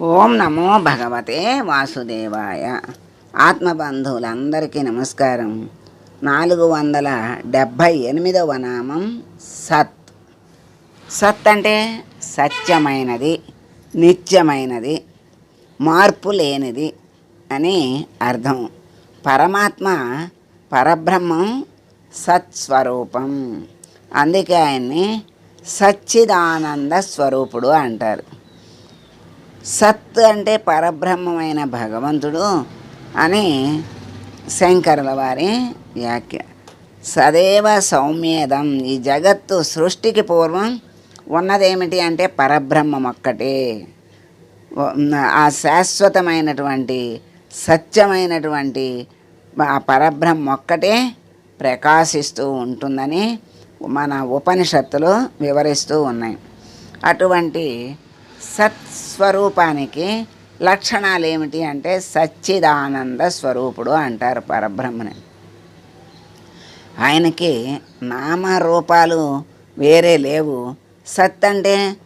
ఓం నమో భగవతే వాసుదేవాయ. ఆత్మబంధువులందరికీ నమస్కారం. నాలుగు వందల డెబ్భై ఎనిమిదవ నామం సత్. సత్ అంటే సత్యమైనది నిత్యమైనది మార్పు లేనిది అని అర్థం. పరమాత్మ పరబ్రహ్మం సత్స్వరూపం. అందుకే ఆయన్ని సచ్చిదానంద స్వరూపుడు అంటారు. సత్ అంటే పరబ్రహ్మమైన భగవంతుడు అని శంకరుల వారి వ్యాఖ్య. సదేవ సౌమ్యేదం. ఈ జగత్తు సృష్టికి పూర్వం ఉన్నదేమిటి అంటే పరబ్రహ్మం ఒక్కటే. ఆ శాశ్వతమైనటువంటి సత్యమైనటువంటి ఆ పరబ్రహ్మ ఒక్కటే ప్రకాశిస్తూ ఉంటుందని మన ఉపనిషత్తులు వివరిస్తూ ఉన్నాయి. అటువంటి సత్స్వరూపానికి లక్షణాలు ఏమిటి అంటే సచ్చిదానంద స్వరూపుడు అంటారు పరబ్రహ్మని. ఆయనకి నామరూపాలు వేరే లేవు. సత్ అంటే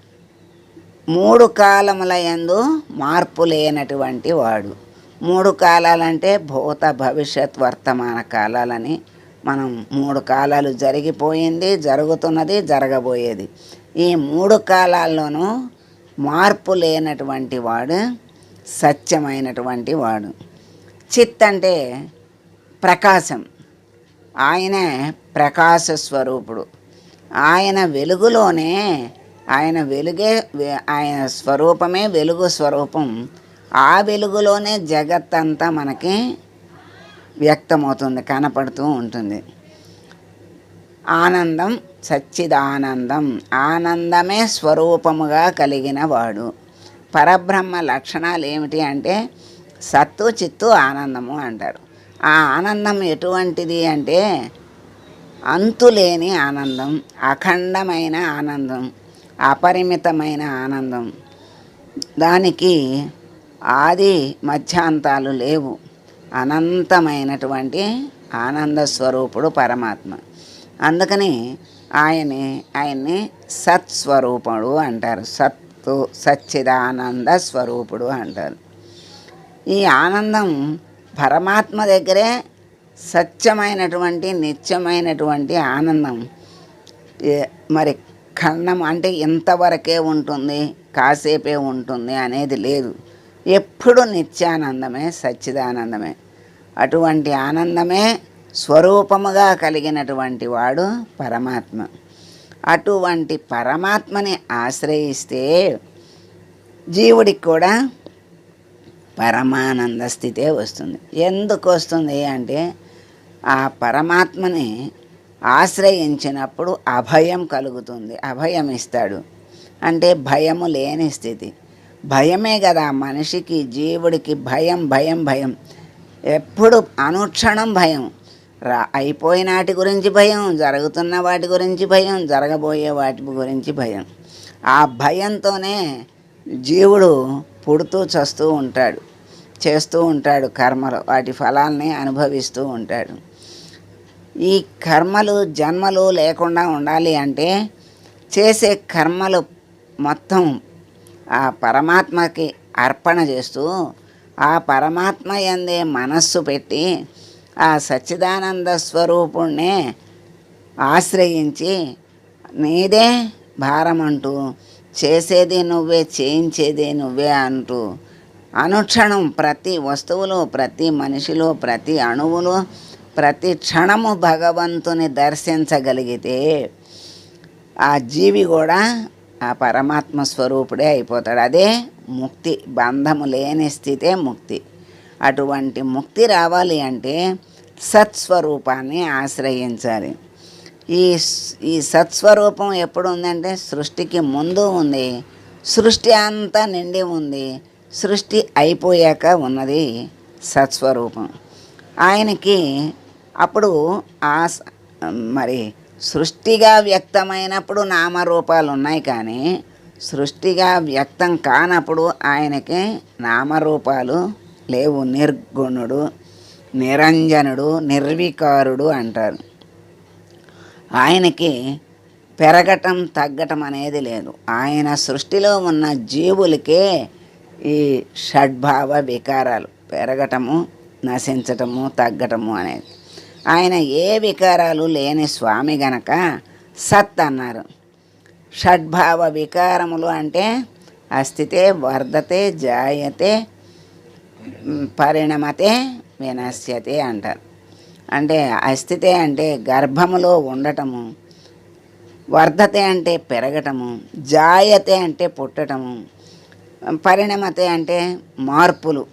మూడు కాలముల యందు మార్పు లేనటువంటి వాడు. మూడు కాలాలంటే భూత భవిష్యత్ వర్తమాన కాలాలని మనం మూడు కాలాలు జరిగిపోయింది జరుగుతున్నది జరగబోయేది. ఈ మూడు కాలాల్లోనూ మార్పు లేనటువంటి వాడు సత్యమైనటువంటి వాడు. చిత్ అంటే ప్రకాశం. ఆయన ప్రకాశ స్వరూపుడు. ఆయన వెలుగులోనే ఆయన వెలుగే ఆయన స్వరూపమే వెలుగు స్వరూపం. ఆ వెలుగులోనే జగత్తంతా మనకి వ్యక్తమవుతుంది కనపడుతూ ఉంటుంది. ఆనందం సచ్చిదానందం. ఆనందమే స్వరూపముగా కలిగిన వాడు. పరబ్రహ్మ లక్షణాలు ఏమిటి అంటే సత్తు చిత్తు ఆనందము అంటారు. ఆ ఆనందం ఎటువంటిది అంటే అంతులేని ఆనందం అఖండమైన ఆనందం అపరిమితమైన ఆనందం. దానికి ఆది మధ్యాంతాలు లేవు. అనంతమైనటువంటి ఆనంద స్వరూపుడు పరమాత్మ. అందుకని ఆయన్ని ఆయన్ని సత్స్వరూపుడు అంటారు. సత్తు సచ్చిదానంద స్వరూపుడు అంటారు. ఈ ఆనందం పరమాత్మ దగ్గరే సత్యమైనటువంటి నిత్యమైనటువంటి ఆనందం. మరి ఖండం అంటే ఇంతవరకే ఉంటుంది కాసేపే ఉంటుంది అనేది లేదు. ఎప్పుడు నిత్యానందమే సచ్చిదానందమే. అటువంటి ఆనందమే స్వరూపముగా కలిగినటువంటి వాడు పరమాత్మ. అటువంటి పరమాత్మని ఆశ్రయిస్తే జీవుడికి కూడా పరమానంద స్థితే వస్తుంది. ఎందుకు వస్తుంది అంటే ఆ పరమాత్మని ఆశ్రయించినప్పుడు అభయం కలుగుతుంది అభయం ఇస్తాడు. అంటే భయము లేని స్థితి. భయమే కదా మనిషికి జీవుడికి భయం భయం భయం. ఎప్పుడు అనుక్షణం భయం. రా అయిపోయినాటి గురించి భయం జరుగుతున్న వాటి గురించి భయం జరగబోయే వాటి గురించి భయం. ఆ భయంతోనే జీవుడు పుడుతూ చస్తూ ఉంటాడు చేస్తూ ఉంటాడు కర్మలు వాటి ఫలాల్ని అనుభవిస్తూ ఉంటాడు. ఈ కర్మలు జన్మలు లేకుండా ఉండాలి అంటే చేసే కర్మలు మొత్తం ఆ పరమాత్మకి అర్పణ చేస్తూ ఆ పరమాత్మ ఎందే మనస్సు పెట్టి ఆ సచ్చిదానంద స్వరూపుణ్ణే ఆశ్రయించి నీదే భారం అంటూ చేసేది నువ్వే చేయించేది నువ్వే అంటూ అనుక్షణం ప్రతి వస్తువులో ప్రతి మనిషిలో ప్రతి అణువులో ప్రతి క్షణము భగవంతుని దర్శించగలిగితే ఆ జీవి కూడా ఆ పరమాత్మ స్వరూపుడే అయిపోతాడు. అదే ముక్తి బంధము లేని స్థితే ముక్తి. అటువంటి ముక్తి రావాలి అంటే సత్స్వరూపాన్ని ఆశ్రయించాలి. ఈ ఈ సత్స్వరూపం ఎప్పుడు ఉందంటే సృష్టికి ముందు ఉంది సృష్టి అంతా నిండి ఉంది సృష్టి అయిపోయాక ఉన్నది సత్స్వరూపం. ఆయనకి అప్పుడు ఆ మరి సృష్టిగా వ్యక్తమైనప్పుడు నామరూపాలు ఉన్నాయి కానీ సృష్టిగా వ్యక్తం కానప్పుడు ఆయనకి నామరూపాలు లేవు నిర్గుణుడు నిరంజనుడు నిర్వికారుడు అంటారు. ఆయనకి పెరగటం తగ్గటం అనేది లేదు. ఆయన సృష్టిలో ఉన్న జీవులకే ఈ షడ్భావ వికారాలు. పెరగటము నశించటము తగ్గటము అనేది. ఆయన ఏ వికారాలు లేని స్వామి గనక సత్ అన్నారు. షడ్భావ వికారములు అంటే అస్థితే వర్ధతే జాయతే పరిణమతే వినశ్యతే అంటారు? అంటే అస్థితే అంటే గర్భములో ఉండటము వర్ధతే అంటే పెరగటము జాయతే అంటే పుట్టటము పరిణమతే అంటే మార్పులు.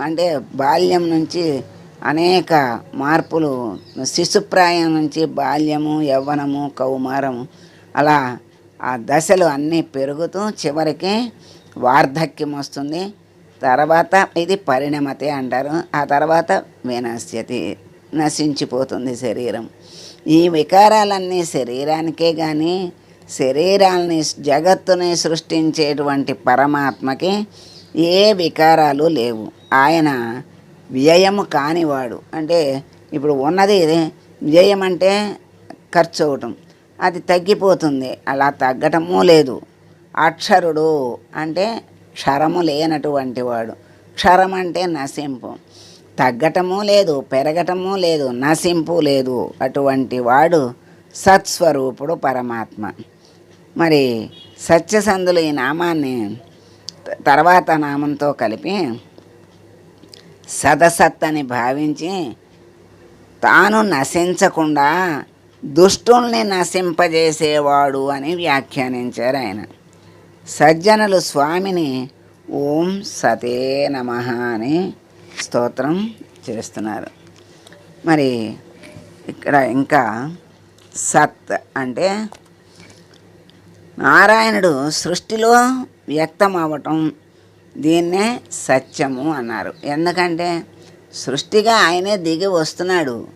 అంటే బాల్యం నుంచి అనేక మార్పులు శిశుప్రాయం నుంచి బాల్యము యవ్వనము కౌమారము అలా ఆ దశలు అన్నీ పెరుగుతూ చివరికి వార్ధక్యం వస్తుంది. తర్వాత ఇది పరిణమతే అంటారు. ఆ తర్వాత వినశ్యతి. నశించిపోతుంది శరీరం. ఈ వికారాలన్నీ శరీరానికే కానీ శరీరాల్ని జగత్తుని సృష్టించేటువంటి పరమాత్మకి ఏ వికారాలు లేవు. ఆయన వ్యయము కానివాడు. అంటే ఇప్పుడు ఉన్నది వ్యయం అంటే ఖర్చు అవటం అది తగ్గిపోతుంది. అలా తగ్గటమూ లేదు. అక్షరుడు అంటే క్షరము లేనటువంటి వాడు. క్షరం అంటే నశింపు. తగ్గటము లేదు పెరగటము లేదు నశింపు లేదు. అటువంటి వాడు సత్స్వరూపుడు పరమాత్మ. మరి సత్యసంధులు ఈ నామాన్ని తర్వాత నామంతో కలిపి సదసత్ అని భావించి తాను నశించకుండా దుష్టుల్ని నశింపజేసేవాడు అని వ్యాఖ్యానించారు ఆయన. సజ్జనులు స్వామిని ఓం సతే నమ అని స్తోత్రం చేస్తున్నారు. మరి ఇక్కడ ఇంకా సత్ అంటే నారాయణుడు సృష్టిలో వ్యక్తం అవ్వటం దీన్నే సత్యము అన్నారు. ఎందుకంటే సృష్టిగా ఆయనే దిగి వస్తున్నాడు.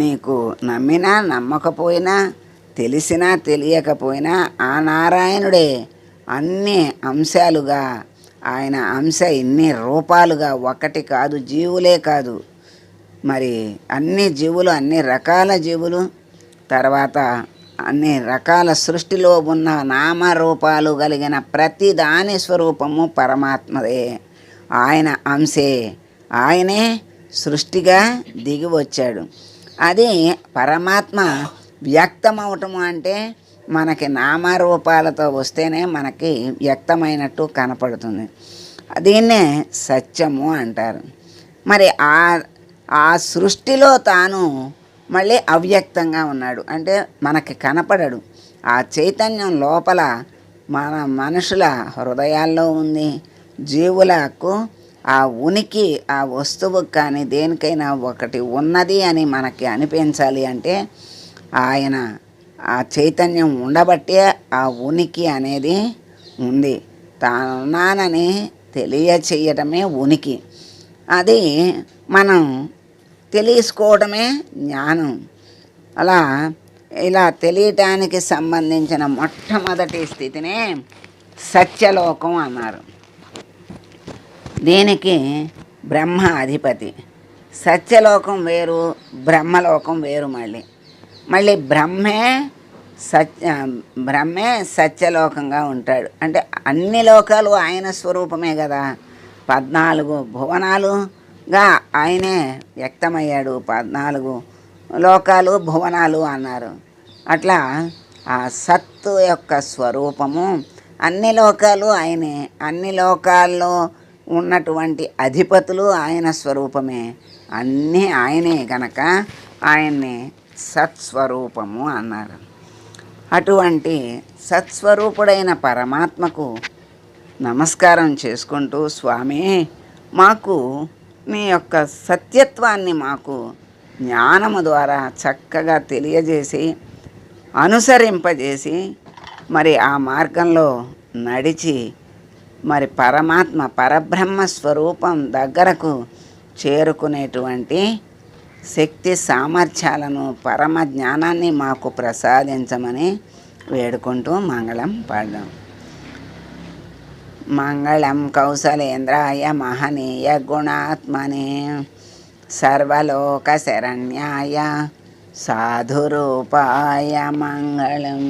నీకు నమ్మినా నమ్మకపోయినా తెలిసినా తెలియకపోయినా ఆ నారాయణుడే అన్ని అంశాలుగా ఆయన అంశ ఇన్ని రూపాలుగా ఒకటి కాదు జీవులే కాదు. మరి అన్ని జీవులు అన్ని రకాల జీవులు తర్వాత అన్ని రకాల సృష్టిలో ఉన్న నామరూపాలు కలిగిన ప్రతి దాని స్వరూపము పరమాత్మదే. ఆయన అంశే. ఆయనే సృష్టిగా దిగి వచ్చాడు అది పరమాత్మ వ్యక్తమవటము అంటే మనకి నామరూపాలతో వస్తేనే మనకి వ్యక్తమైనట్టు కనపడుతుంది. దీన్నే సత్యము అంటారు. మరి ఆ ఆ సృష్టిలో తాను మళ్ళీ అవ్యక్తంగా ఉన్నాడు. అంటే మనకి కనపడడు. ఆ చైతన్యం లోపల మన మనుషుల హృదయాల్లో ఉంది. జీవులకు ఆ ఉనికి ఆ వస్తువుకు కానీ దేనికైనా ఒకటి ఉన్నది అని మనకి అనిపించాలి అంటే ఆయన ఆ చైతన్యం ఉండబట్టే ఆ ఉనికి అనేది ఉంది. తానున్నానని తెలియచేయటమే ఉనికి. అది మనం తెలుసుకోవడమే జ్ఞానం. అలా ఇలా తెలియటానికి సంబంధించిన మొట్టమొదటి స్థితినే సత్యలోకం అన్నారు. దీనికి బ్రహ్మ అధిపతి సత్యలోకం వేరు బ్రహ్మలోకం వేరు మళ్ళీ. మళ్ళీ బ్రహ్మే సత్య బ్రహ్మే సత్యలోకంగా ఉంటాడు. అంటే అన్ని లోకాలు ఆయన స్వరూపమే కదా. పద్నాలుగు భువనాలుగా ఆయనే వ్యక్తమయ్యాడు. పద్నాలుగు లోకాలు భువనాలు అన్నారు. అట్లా ఆ సత్తు యొక్క స్వరూపము అన్ని లోకాలు ఆయనే. అన్ని లోకాల్లో ఉన్నటువంటి అధిపతులు ఆయన స్వరూపమే. అన్నీ ఆయనే కనుక ఆయన్ని సత్స్వరూపము అన్నారు. అటువంటి సత్స్వరూపుడైన పరమాత్మకు నమస్కారం చేసుకుంటూ స్వామి మాకు మీ యొక్క సత్యత్వాన్ని మాకు జ్ఞానము ద్వారా చక్కగా తెలియజేసి అనుసరింపజేసి మరి ఆ మార్గంలో నడిచి మరి పరమాత్మ పరబ్రహ్మ స్వరూపం దగ్గరకు చేరుకునేటువంటి శక్తి సామర్థ్యాలను పరమ జ్ఞానాన్ని మాకు ప్రసాదించమని వేడుకుంటూ మంగళం పాడదాం. మంగళం కౌశలేంద్రాయ మహనీయ గుణాత్మనే సర్వలోక శరణ్యాయ సాధురూపాయ మంగళం.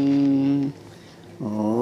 ఓ